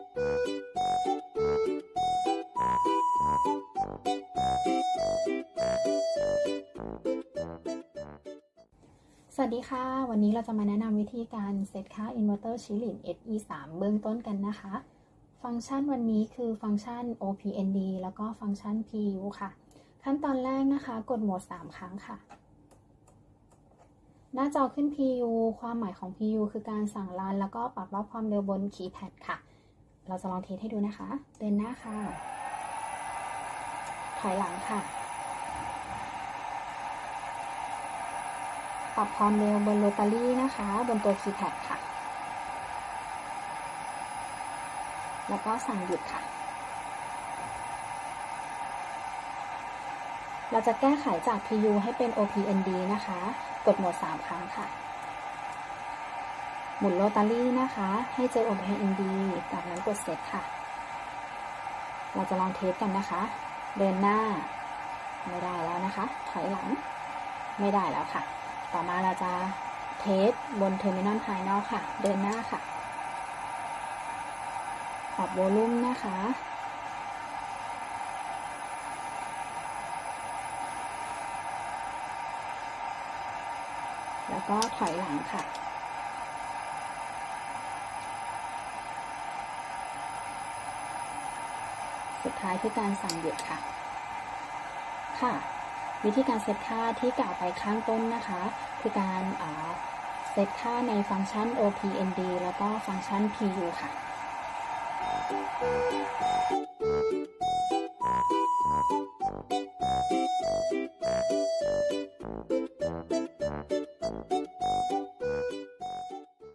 สวัสดีค่ะ วันนี้เราจะมาแนะนำวิธีการเซตค่า inverter ชิลิน SE3 เบื้องต้นกันนะคะ ฟังก์ชันวันนี้คือฟังก์ชัน OPND แล้วก็ฟังก์ชัน PU ค่ะ ขั้นตอนแรกนะคะ กดโหมด 3 ครั้งค่ะ หน้าจอขึ้น PU ความหมายของ PU คือการสั่งรันแล้วก็ปรับรอบความเร็วบนคีย์แพดค่ะ เราจะลองเทสให้ดูนะคะ เดินหน้าค่ะ ถอยหลังค่ะ ปรับความเร็วบนโรตารี่นะคะ บนตัวคีย์แพดค่ะ แล้วก็สั่งหยุดค่ะ เราจะแก้ไขจาก PU ให้เป็น OPND นะคะ กดโหมด 3 ครั้งค่ะ หมุนโรตารี่นะคะ ให้เจอ OPND จากนั้นกดเซตค่ะ เราจะลองเทสกันนะคะ เดินหน้า ไม่ได้แล้วนะคะ ถอยหลัง ไม่ได้แล้วค่ะ ต่อมาเราจะเทสบนเทอร์มินอลภายนอกค่ะ เดินหน้าค่ะ ปรับโวลูมนะคะ แล้วก็ถอยหลังค่ะ สุดท้ายคือการสั่งหยุดค่ะ ค่ะ วิธีการเซตค่าที่กล่าวไปข้างต้นนะคะ คือการเซตค่าในฟังก์ชัน OPND แล้วก็ฟังก์ชัน PU ค่ะ